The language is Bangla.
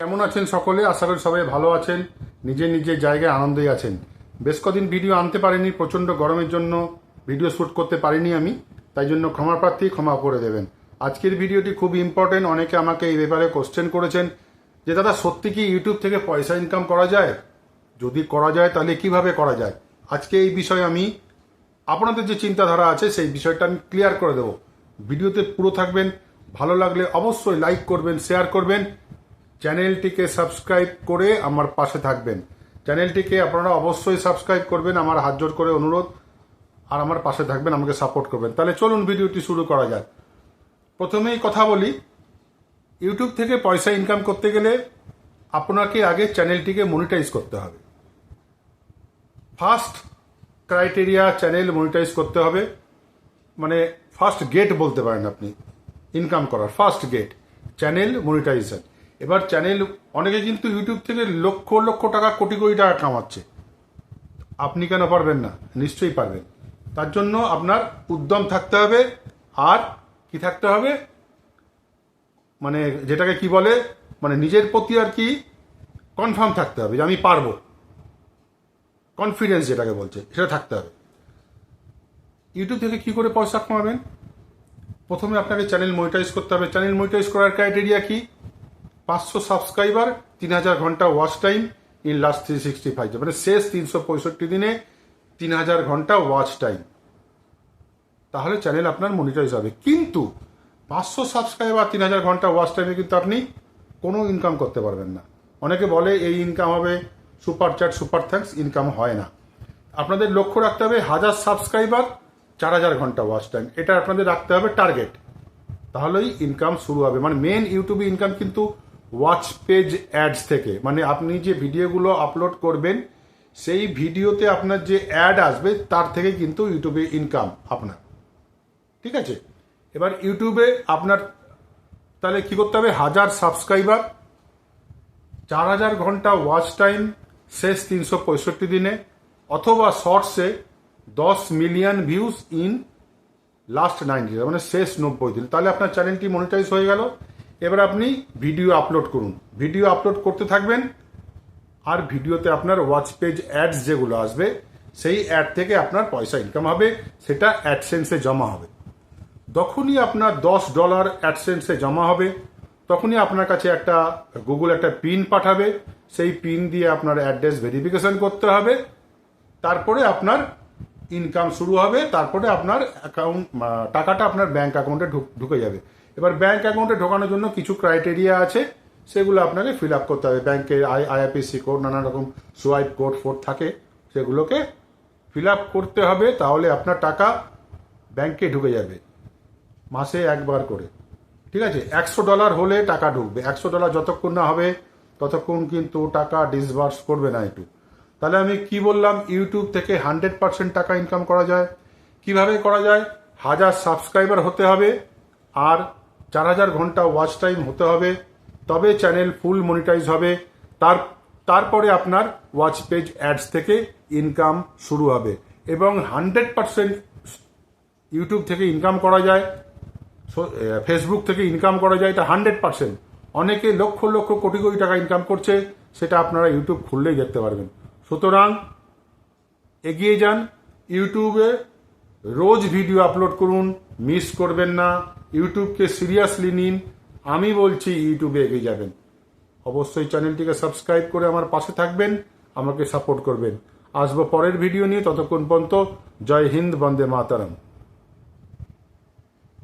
কেমন আছেন সকলে? আশা করি সবাই ভালো আছেন। নিজের নিজের জায়গায় আনন্দেই আছেন। বেশ কদিন ভিডিও আনতে পারিনি, প্রচণ্ড গরমের জন্য ভিডিও শ্যুট করতে পারিনি আমি, তাই জন্য ক্ষমা প্রার্থী ক্ষমা করে দেবেন। আজকের ভিডিওটি খুব ইম্পর্টেন্ট অনেকে আমাকে এই ব্যাপারে কোশ্চেন করেছেন যে, দাদা, সত্যি কি ইউটিউব থেকে পয়সা ইনকাম করা যায়? যদি করা যায়, তাহলে কীভাবে করা যায়? আজকে এই বিষয়ে আমি আপনাদের যে চিন্তাধারা আছে, সেই বিষয়টা আমি ক্লিয়ার করে দেবো। ভিডিওতে পুরো থাকবেন, ভালো লাগলে অবশ্যই লাইক করবেন শেয়ার করবেন চ্যানেলটিকে সাবস্ক্রাইব করে আমার পাশে থাকবেন। চ্যানেলটিকে আপনারা অবশ্যই সাবস্ক্রাইব করবেন, আমার হাত জোর করে অনুরোধ। আর আমার পাশে থাকবেন, আমাকে সাপোর্ট করবেন। তাহলে চলুন ভিডিওটি শুরু করা যাক। প্রথমেই কথা বলি, ইউটিউব থেকে পয়সা ইনকাম করতে গেলে আপনাকে আগে চ্যানেলটিকে মনিটাইজ করতে হবে। ফার্স্ট ক্রাইটেরিয়া চ্যানেল মনিটাইজ করতে হবে। মানে ফার্স্ট গেট বলতে পারেন আপনি ইনকাম করার ফার্স্ট গেট চ্যানেল মনিটাইজেশন এবার চ্যানেল অনেকে কিন্তু ইউটিউব থেকে লক্ষ লক্ষ টাকা কোটি কোটি টাকা কামাচ্ছে। আপনি কেন পারবেন না? নিশ্চয়ই পারবেন। তার জন্য আপনার উদ্যম থাকতে হবে। আর কি থাকতে হবে? মানে যেটাকে কি বলে? মানে নিজের প্রতি আর কি কনফার্ম থাকতে হবে যে আমি পারব। কনফিডেন্স যেটাকে বলছে, সেটা থাকতে হবে। ইউটিউব থেকে কি করে পয়সা কামাবেন? প্রথমে আপনাকে চ্যানেল মনিটাইজ করতে হবে। চ্যানেল মনিটাইজ করার ক্রাইটেরিয়া কি? পাঁচশো সাবস্ক্রাইবার তিন হাজার ঘণ্টা watch time in last three sixty five মানে শেষ তিনশো পঁয়ষট্টি দিনে তিন হাজার ঘণ্টা ওয়াচ টাইম তাহলে চ্যানেল আপনার মনিটাইজ হবে কিন্তু পাঁচশো সাবস্ক্রাইবার তিন হাজার ঘণ্টা ওয়াচ টাইমে কিন্তু আপনি কোনো ইনকাম করতে পারবেন না। অনেকে বলে এই ইনকাম হবে super chat super thanks income হয় না। আপনাদের লক্ষ্য রাখতে হবে হাজার সাবস্ক্রাইবার চার হাজার ঘণ্টা ওয়াচ টাইম এটা আপনাদের রাখতে হবে টার্গেট তাহলেই ইনকাম শুরু হবে। মানে মেন ইউটিউবে ইনকাম কিন্তু ওয়াচ পেজ অ্যাডস থেকে। মানে আপনি যে ভিডিওগুলো আপলোড করবেন, সেই ভিডিওতে আপনার যে অ্যাড আসবে, তার থেকে কিন্তু ইউটিউবে ইনকাম আপনার। ঠিক আছে? এবার ইউটিউবে আপনার, তাহলে কি করতে হবে? হাজার সাবস্ক্রাইবার চার হাজার ঘণ্টা ওয়াচ টাইম শেষ তিনশো পঁয়ষট্টি দিনে, অথবা শর্টসে দশ million views in last ninety মানে শেষ নব্বই দিন। তাহলে আপনার চ্যানেলটি মনিটাইজ হয়ে গেল। এবার আপনি ভিডিও আপলোড করুন। ভিডিও আপলোড করতে থাকবেন, আর ভিডিওতে আপনার ওয়াচ পেজ অ্যাডস যেগুলো আসবে, সেই অ্যাড থেকে আপনার পয়সা ইনকাম হবে, সেটা অ্যাডসেন্সে জমা হবে। যখনই আপনার দশ ডলার অ্যাডসেন্সে জমা হবে। তখনই আপনার কাছে একটা গুগল একটা পিন পাঠাবে। সেই পিন দিয়ে আপনার অ্যাড্রেস ভেরিফিকেশন করতে হবে। তারপরে আপনার ইনকাম শুরু হবে। তারপরে আপনার অ্যাকাউন্ট টাকাটা আপনার ব্যাঙ্ক অ্যাকাউন্টে ঢুকে যাবে। এবার ব্যাংক অ্যাকাউন্টে ঢোকানোর জন্য কিছু ক্রাইটেরিয়া আছে, সেগুলো আপনাকে ফিল আপ করতে হবে। ব্যাংকের আই আইএফএসি কোড নানা রকম সোয়াইপ কোড ফোড থাকে, সেগুলোকে ফিল আপ করতে হবে, তাহলে আপনার টাকা ব্যাংকে ঢুকে যাবে, মাসে একবার করে। ঠিক আছে? একশো ডলার হলে টাকা ঢুকবে। একশো ডলার যতক্ষণ না হবে, ততক্ষণ কিন্তু টাকা ডিসবার্স করবে না একটু। তাহলে আমি কি বললাম? ইউটিউব থেকে হান্ড্রেড পার্সেন্ট টাকা ইনকাম করা যায়। কীভাবে করা যায়? হাজার সাবস্ক্রাইবার হতে হবে, আর চার হাজার ঘণ্টা ওয়াচ টাইম হতে হবে, তবে চ্যানেল ফুল মনিটাইজ হবে। তার, তারপরে আপনার ওয়াচ পেজ অ্যাডস থেকে ইনকাম শুরু হবে এবং হান্ড্রেড পার্সেন্ট ইউটিউব থেকে ইনকাম করা যায় ফেসবুক থেকে ইনকাম করা যায়, এটা হান্ড্রেড পার্সেন্ট অনেকে লক্ষ লক্ষ কোটি কোটি টাকা ইনকাম করছে, সেটা আপনারা ইউটিউব খুললেই দেখতে পারবেন। সুতরাং এগিয়ে যান ইউটিউবে রোজ ভিডিও আপলোড করুন মিস করবেন না। ইউটিউবকে সিরিয়াসলি নিন, আমি বলছি ইউটিউবে এগিয়ে যাবেন। অবশ্যই চ্যানেলটিকে সাবস্ক্রাইব করে আমার পাশে থাকবেন, আমাকে সাপোর্ট করবেন। আসব পরের ভিডিও নিয়ে, ততক্ষণ পর্যন্ত জয় হিন্দ, বন্দে মাতারাম।